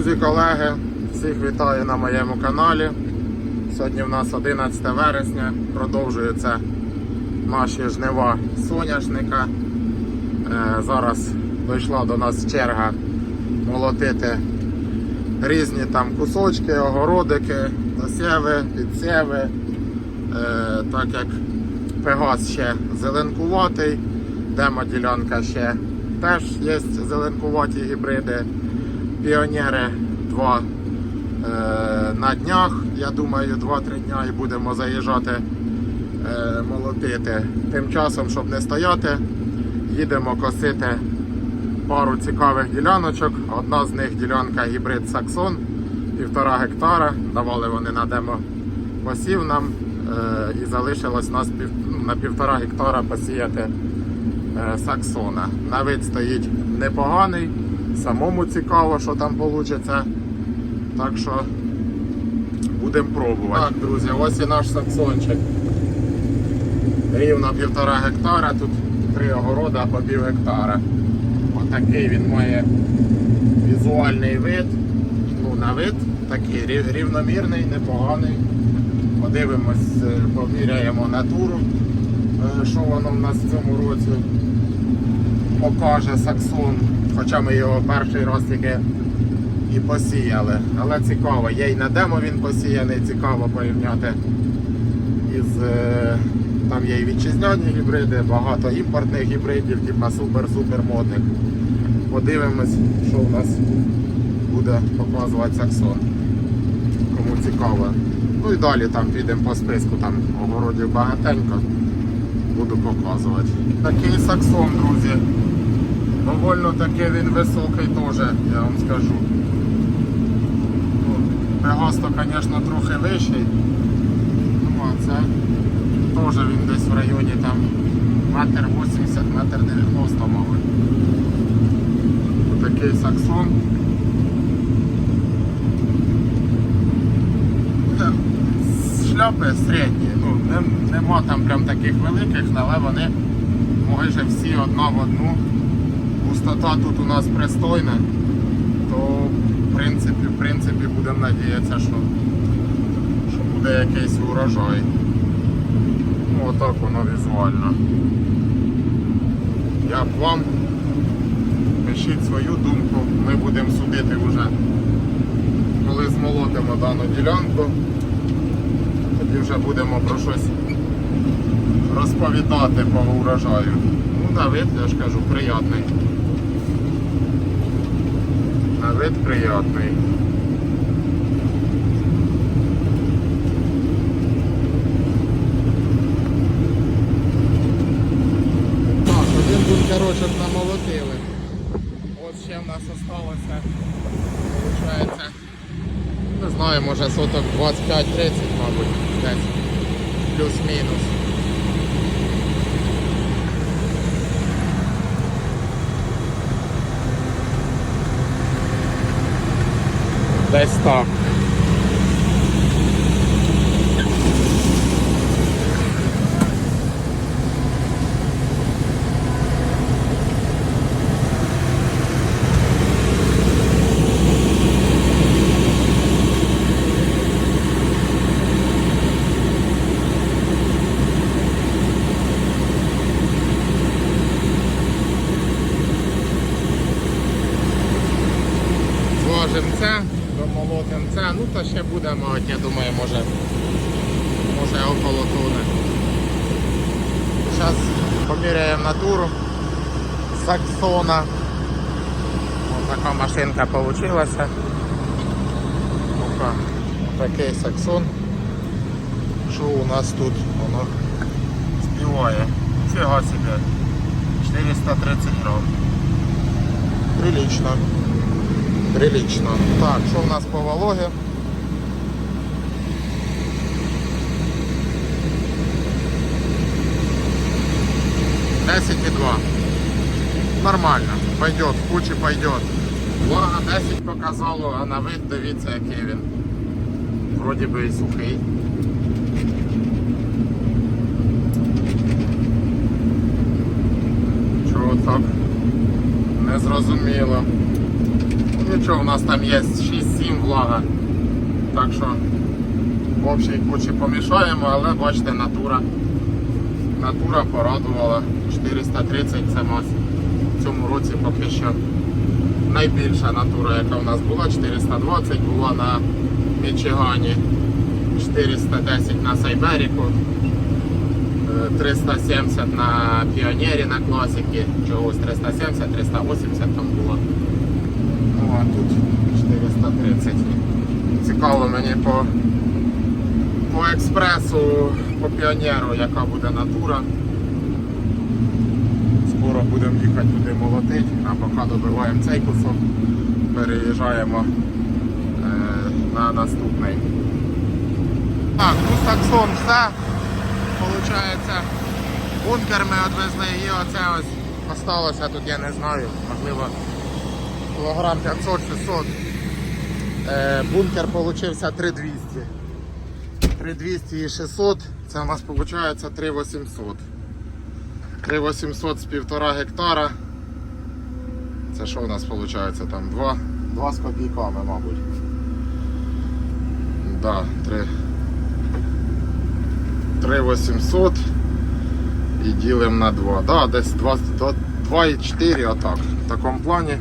Друзі, колеги, всіх вітаю на моєму каналі. Сьогодні в нас 11 вересня, продовжуються наші жнива соняшника. Е, Зараз дійшла до нас черга молотити різні там кусочки, огородики, досєви, підсєви. Е, Так як Пегас ще зеленкуватий, демо-ділянка ще теж є зеленкуваті гібриди. Піонери 2 е, на днях, я думаю, 2-3 дня і будемо заїжджати е, молотити. Тим часом, щоб не стояти, їдемо косити пару цікавих діляночок. Одна з них ділянка гібрид Саксон, півтора гектара. Давали вони на демо посів нам е, і залишилось нас ну, на півтора гектара посіяти Саксона. На вид стоїть непоганий, самому цікаво, що там вийде. Так що будемо пробувати. Так, друзі, ось і наш саксончик. Рівно півтора гектара, тут три огорода по пів гектара. Отакий він має візуальний вид. Ну, на вид такий рівномірний, непоганий. Подивимось, е, поміряємо натуру, е, що воно в нас в цьому році покаже Саксон. Хоча ми його перший раз тільки і посіяли. Але цікаво, є і на демо він посіяний, цікаво порівняти із. е, Там є і вітчизняні гібриди, багато імпортних гібридів, типа супер-супер модних. Подивимось, що в нас буде показувати Саксон. Кому цікаво. Ну і далі там підемо по списку, там огородів багатенько. Буду показувати. Такий Саксон, друзі. Довольно таки він високий теж, я вам скажу. Ну, Пегас звісно, трохи вищий. Ну, а це теж він десь в районі там метр 80, метр 90, мабуть. Такий саксон. Шляпи середні, ну, нема там прям таких великих, але вони майже всі одна в одну. Густота тут у нас пристойна, то в принципі, в принципі будемо надіятися, що, що буде якийсь урожай. Ну, отак воно візуально. Як вам? Пишіть свою думку, ми будемо судити вже, коли змолотимо дану ділянку. Тоді вже будемо про щось розповідати по урожаю. Ну, на вид, я ж кажу, приятний. Вид приятний. Так, один бункерочок намолотили. От ще в нас осталося, виходить, не знаю, може соток 25-30, мабуть, десь. Плюс-мінус. Десь так. Зважимо це, домолотимо це, ну то ще будемо, от, я думаю, може, може около тони. Зараз поміряємо натуру Саксона. Ось така машинка вийшла. Такий Саксон. Що у нас тут? Воно співає. Фіга себе. 430 грам. Прилично. Прилично. Так, що в нас по вологі? Десять і два. Нормально. Пойдет, в кучі пойдет. Влага 10 показало, а на вид дивіться, який він. Вроді би і сухий. Чого так? Не зрозуміло. нічого, у нас там є 6-7 влага. Так що в общій кучі помішаємо, але бачите, натура. Натура порадувала 430 це. В цьому році поки що найбільша натура, яка у нас була, 420 була на Мічигані, 410 на Сайберіку, е, 370 на Піонері на класіки, чогось 370, 380 там було. Ну а тут 430. Цікаво мені по, по експресу, по піонеру, яка буде натура. Скоро будемо їхати туди молотити, а поки добиваємо цей кусок, переїжджаємо е, на наступний. Так, ну з все. Получається, бункер ми відвезли і оце ось осталося тут, я не знаю, можливо, кілограм 500-600. Е, бункер получився 3200. 3200 і 600, це у нас виходить 3800. 3800 з півтора гектара. Це що у нас виходить там? 2, 2 з копійками, мабуть. Да, 3. 3800 і ділимо на 2. Да, десь 2,4 отак. В такому плані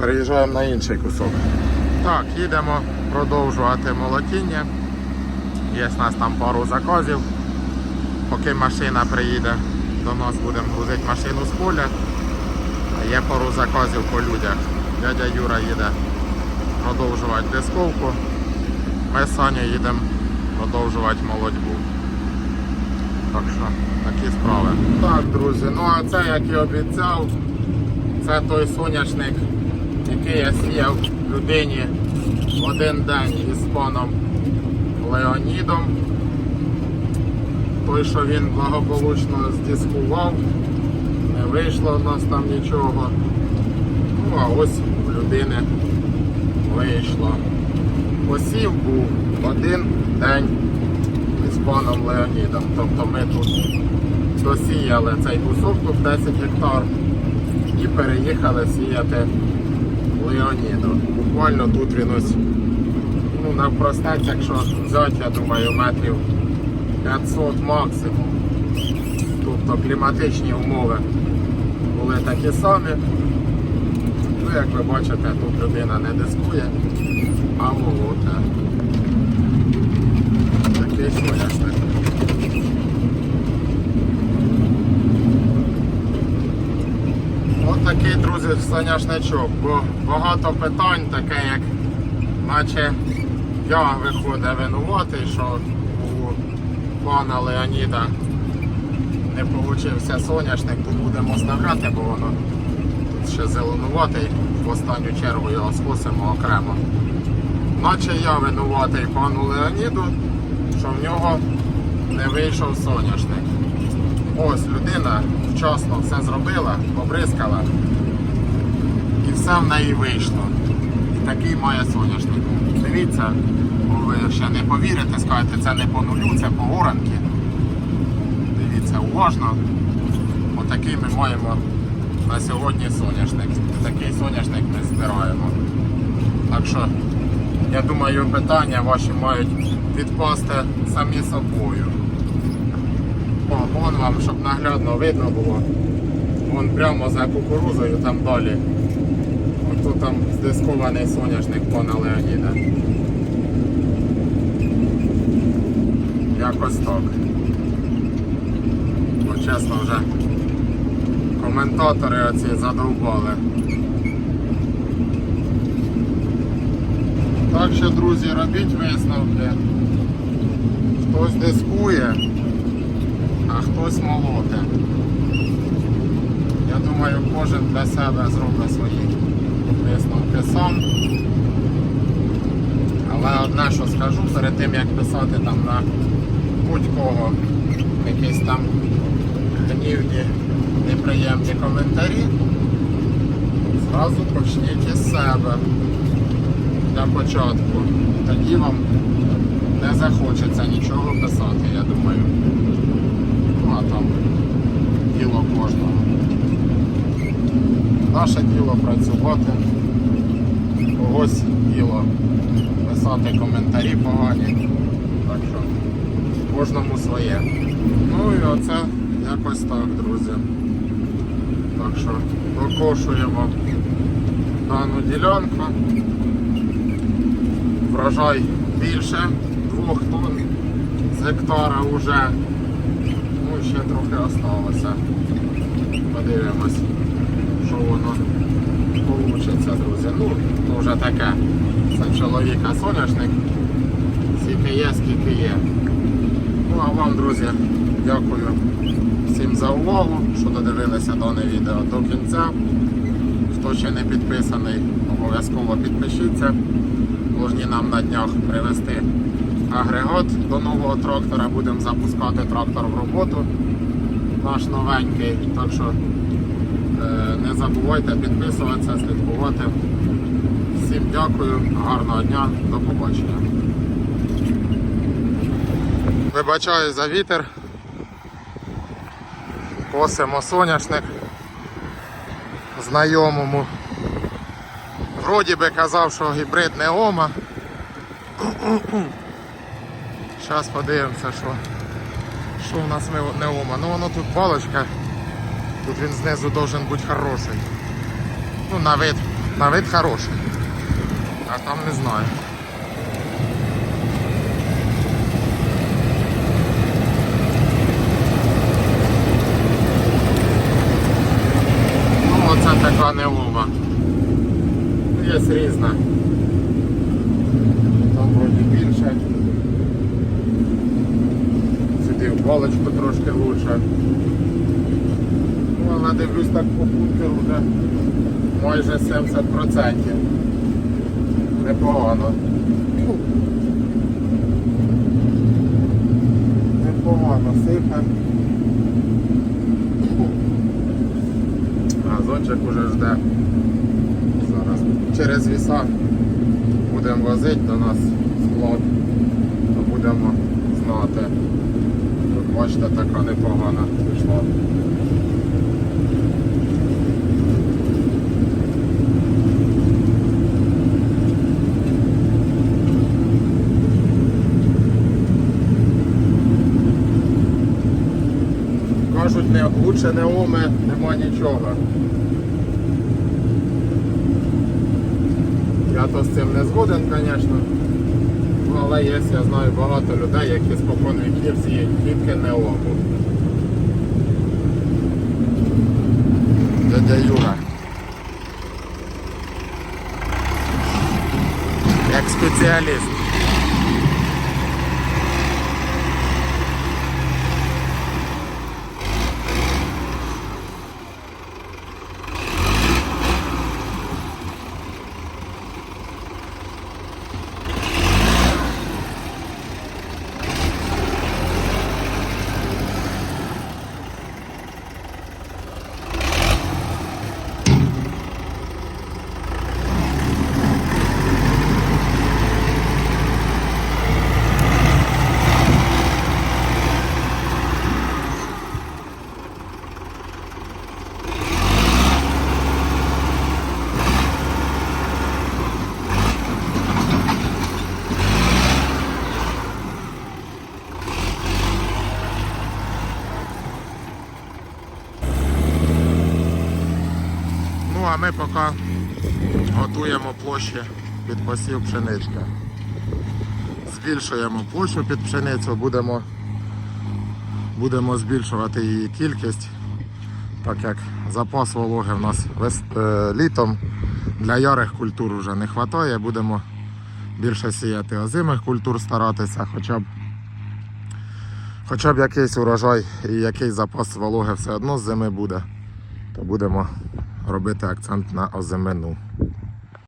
переїжджаємо на інший кусок. Так, їдемо продовжувати молотіння. Є в нас там пару заказів. Поки машина приїде, до нас будемо грузити машину з поля. А є пару заказів по людях. Дядя Юра їде продовжувати дисковку. Ми з Саню їдемо продовжувати молодьбу. Так що такі справи. Так, друзі, ну а це, як і обіцяв, це той соняшник, який я сіяв людині в один день із паном Леонідом. Той, що він благополучно здискував, не вийшло в нас там нічого. Ну а ось у людини вийшло. Посів був один день із паном Леонідом. Тобто ми тут досіяли цей кусок, тут 10 гектар, і переїхали сіяти Леоніду. Буквально тут він ось ну, навпростець, якщо взяти, я думаю, метрів 500 максимум. Тобто кліматичні умови були такі самі. Ну, як ви бачите, тут людина не дискує, а молоте. Такий соняшник. От такий, друзі, соняшничок, бо багато питань, таке як наче я виходить винуватий, що у пана Леоніда не вийшов соняшник, тут будемо оставляти, бо воно тут ще зеленуватий, в останню чергу його скосимо окремо. Наче я винуватий пану Леоніду, що в нього не вийшов соняшник. Ось людина вчасно все зробила, побризкала і все в неї вийшло. І такий має соняшник. Дивіться, ви ще не повірите, скажете, це не по нулю, це по оранки. Дивіться уважно. Отакий ми маємо на сьогодні соняшник. Такий соняшник ми збираємо. Так що, я думаю, питання ваші мають відпасти самі собою. О, вон вам, щоб наглядно видно було. Вон прямо за кукурузою там далі. Ото там здискований соняшник пана Леоніда. Якось так. Бо чесно вже коментатори оці задовбали. Так що, друзі, робіть висновки. Хтось дискує, а хтось молоте. Я думаю, кожен для себе зробить свої висновки сам. Але одне, що скажу, перед тим як писати там на будь-кого якісь там гнівні, неприємні коментарі, зразу почніть із себе для початку. Тоді вам не захочеться нічого писати, я думаю. Ну а там діло кожного. Наше діло працювати когось діло писати коментарі погані. Так що кожному своє. Ну і оце якось так, друзі. Так що викошуємо дану ділянку. Врожай більше двох тонн з гектара вже. Ну, ще трохи осталося. Подивимось, що воно вийде, друзі. Ну, то вже таке. Це чоловіка соняшник. Скільки є, скільки є. Ну а вам, друзі, дякую всім за увагу, що додивилися дане відео до кінця. Хто ще не підписаний, обов'язково підпишіться. Должні нам на днях привезти агрегат до нового трактора. Будемо запускати трактор в роботу. Наш новенький. Так що е, не забувайте підписуватися, слідкувати. Всім дякую, гарного дня, до побачення. Вибачаю за вітер. Косимо соняшник знайомому. Вроді би казав, що гібрид не ома. Зараз подивимося, що, що у нас не- ома. Ну воно тут балочка. Тут він знизу должен бути хороший. Ну, на вид, на вид хороший. А там не знаю. Ну, оце така неова. Є різна. Там вроді більше. Сюди в балочку трошки лучше. Ну, але дивлюсь так по бункеру вже майже 70%. Непогано. Непогано сипе. Газончик уже жде. Через віса будемо возити до нас склад, то будемо знати. Тут бачите, така непогана пішла. Кажуть, не, лучше не оме, нема нічого. Я то з цим не згоден, звісно. Але є, я знаю багато людей, які спокон віків сіють тільки не ому. Дядя Юра. Як спеціаліст. Ну а ми поки готуємо площі під посів пшенички. Збільшуємо площу під пшеницю, будемо, будемо збільшувати її кількість, так як запас вологи в нас е, літом для ярих культур вже не вистачає, будемо більше сіяти озимих культур, старатися, хоча б, хоча б якийсь урожай і якийсь запас вологи все одно з зими буде, то будемо робити акцент на озимину.